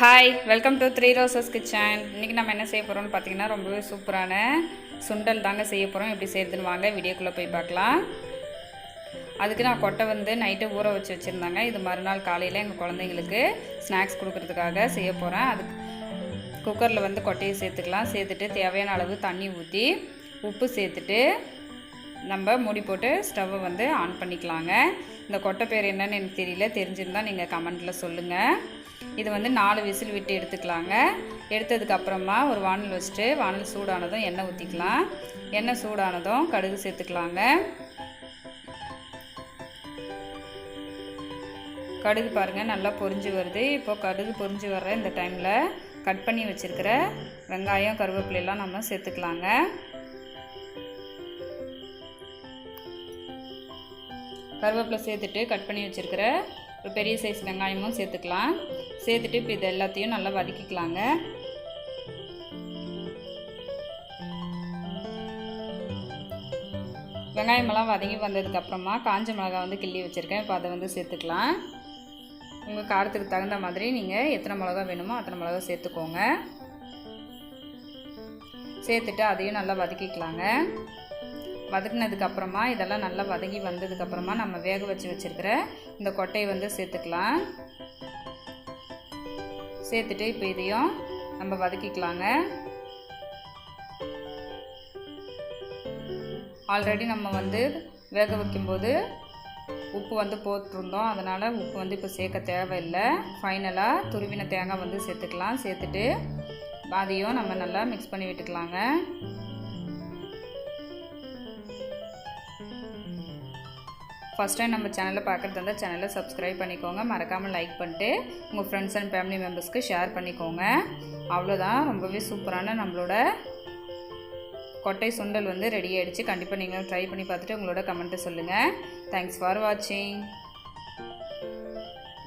Hi welcome to three roses kitchen இன்றைக்கி நம்ம என்ன செய்ய போகிறோம்னு பார்த்தீங்கன்னா ரொம்பவே சூப்பரான சுண்டல் தாங்க செய்ய போகிறோம் எப்படி செய்யறதுன்னு வாங்க வீடியோக்குள்ளே போய் பார்க்கலாம். அதுக்கு நான் கொட்டை வந்து நைட்டு ஊற வச்சு வச்சுருந்தாங்க. இது மறுநாள் காலையில் எங்கள் குழந்தைங்களுக்கு ஸ்நாக்ஸ் கொடுக்கறதுக்காக செய்ய போகிறேன் அதுக்கு குக்கரில் வந்து கொட்டையை சேர்த்துக்கலாம். சேர்த்துட்டு தேவையான அளவு தண்ணி ஊற்றி உப்பு சேர்த்துட்டு நம்ம மூடி போட்டு ஸ்டவ்வை வந்து ஆன் பண்ணிக்கலாங்க. இந்த கொட்டை பேர் என்னன்னு எனக்கு தெரியல. தெரிஞ்சிருந்தால் நீங்கள் கமெண்ட்டில் சொல்லுங்கள் இது வந்து நாலு விசில் விட்டு எடுத்துக்கலாங்க. எடுத்ததுக்கப்புறமா ஒரு வானல் வச்சுட்டு வானல் சூடானதும் எண்ணெய் ஊற்றிக்கலாம் எண்ணெய் சூடானதும் கடுகு சேர்த்துக்கலாங்க. கடுகு பாருங்கள் நல்லா பொரிஞ்சு வருது. இப்போது கடுகு பொரிஞ்சு வர்ற இந்த டைமில் கட் பண்ணி வச்சுருக்கிற வெங்காயம் கருவேப்பிலையெல்லாம் நம்ம சேர்த்துக்கலாங்க. கருவேப்பிலை சேர்த்துட்டு கட் பண்ணி வச்சுருக்கிற ஒரு பெரிய சைஸ் வெங்காயமும் சேர்த்துக்கலாம். சேர்த்துட்டு இப்போ இது எல்லாத்தையும் நல்லா வதக்கிக்கலாங்க. வெங்காயமெல்லாம் வதங்கி வந்ததுக்கப்புறமா காஞ்ச மிளகாய் வந்து கிள்ளி வச்சுருக்கேன். இப்போ அதை வந்து சேர்த்துக்கலாம். உங்கள் காரத்துக்கு தகுந்த மாதிரி நீங்கள் எத்தனை மிளகா வேணுமோ அத்தனை மிளகா சேர்த்துக்கோங்க. சேர்த்துட்டு அதையும் நல்லா வதக்கிக்கலாங்க. வதக்கினதுக்கப்புறமா இதெல்லாம் நல்லா வதங்கி வந்ததுக்கப்புறமா நம்ம வேக வச்சு வச்சுருக்கிற இந்த கொட்டையை வந்து சேர்த்துக்கலாம். சேர்த்துட்டு இப்போ இதையும் நம்ம வதக்கிக்கலாங்க. ஆல்ரெடி நம்ம வந்து வேக வைக்கும்போது உப்பு வந்து போட்டிருந்தோம். அதனால் உப்பு வந்து இப்போ சேர்க்க தேவையில்லை. ஃபைனலாக துருவின தேங்காய் வந்து சேர்த்துக்கலாம். சேர்த்துட்டு அதையும் நம்ம நல்லா மிக்ஸ் பண்ணி விட்டுக்கலாங்க. ஃபஸ்ட் டைம் நம்ம சேனலை பார்க்குறது இருந்தால் சேனலை சப்ஸ்கிரைப் பண்ணிக்கோங்க. மறக்காமல் லைக் பண்ணிட்டு உங்கள் ஃப்ரெண்ட்ஸ் அண்ட் ஃபேமிலி மெம்பர்ஸ்க்கு ஷேர் பண்ணிக்கோங்க. அவ்வளோதான் ரொம்பவே சூப்பரான நம்மளோட கொட்டை சுண்டல் வந்து ரெடி ஆகிடுச்சு கண்டிப்பாக நீங்களும் ட்ரை பண்ணி பார்த்துட்டு உங்களோட கமெண்ட்டை சொல்லுங்கள் தேங்க்ஸ் ஃபார் வாட்சிங்